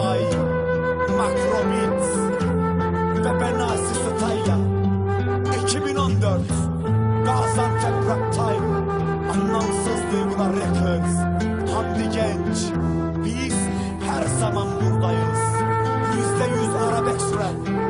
mai Makromit ve Benasi Satayya 2014 Gaziantep Rap Time Anlamsız Duygular Records. Hamdi Genç Biz her zaman buradayız. Yüzde yüz Arabex Rap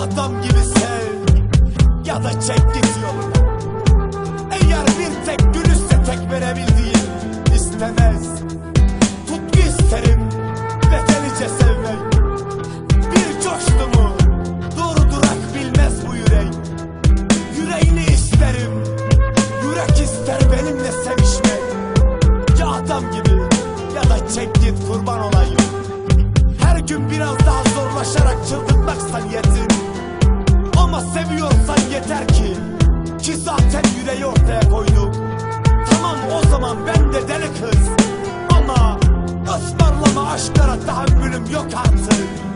adam gibi sev Ya da çek git yoluna Eğer bir tek gülüşse tek verebildiğin istemez. Tutku isterim bedelice sevmek. Bir coştu mu doğru durak bilmez bu yürek. Yüreğini isterim Yürek ister benimle sevişmek. Ya adam gibi ya da çek git kurban olayım. Her gün biraz daha zorlaşarak çıldırmaksan Cymro Carter